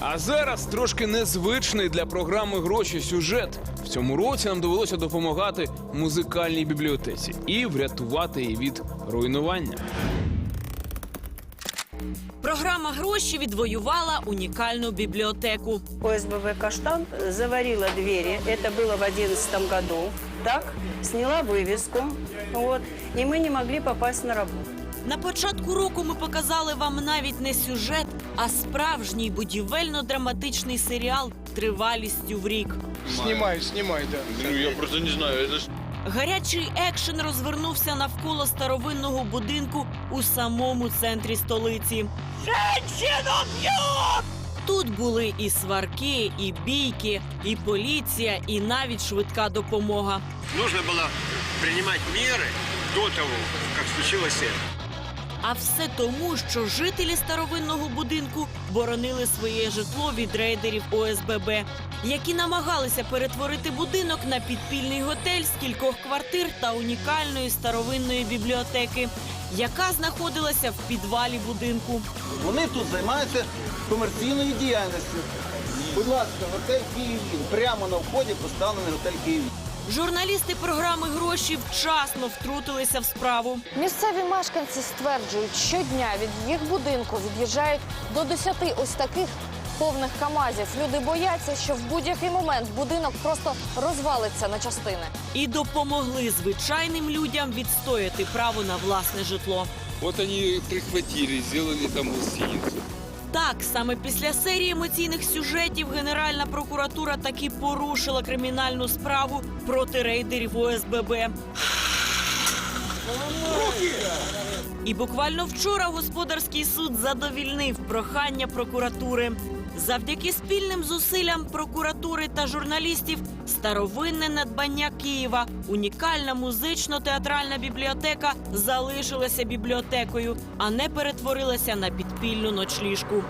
А зараз трошки незвичний для програми гроші сюжет. В цьому році нам довелося допомагати музикальній бібліотеці і врятувати її від руйнування. Програма гроші відвоювала унікальну бібліотеку. ОСББ «Каштан» заварила двери, это было в 2011 году, так, сняла вывеску, вот, и мы не могли попасть на работу. На початку року ми показали вам навіть не сюжет, а справжній будівельно-драматичний серіал тривалістю в рік. Снимай, снимай, да. Ну, я просто не знаю, это ж... Гарячий екшен розвернувся навколо старовинного будинку у самому центрі столиці. Тут були і сварки, і бійки, і поліція, і навіть швидка допомога. Нужно было принимать меры до того, как случилось это. А все тому, що жителі старовинного будинку боронили своє житло від рейдерів ОСББ, які намагалися перетворити будинок на підпільний готель з кількох квартир та унікальної старовинної бібліотеки, яка знаходилася в підвалі будинку. Вони тут займаються комерційною діяльністю. Будь ласка, готель Київ. Прямо на вході поставлений готель Київ. Журналісти програми гроші вчасно втрутилися в справу. Місцеві мешканці стверджують, щодня від їх будинку від'їжджають до 10 ось таких повних камазів. Люди бояться, що в будь-який момент будинок просто розвалиться на частини. і допомогли звичайним людям відстояти право на власне житло. Вот они прихватили, сделали там гостиницу. Так, саме після серії емоційних сюжетів Генеральна прокуратура таки порушила кримінальну справу проти рейдерів ОСББ. І буквально вчора господарський суд задовільнив прохання прокуратури. Завдяки спільним зусиллям прокуратури та журналістів старовинне надбання Києва, унікальна музично-театральна бібліотека залишилася бібліотекою, а не перетворилася на підпільну ночліжку.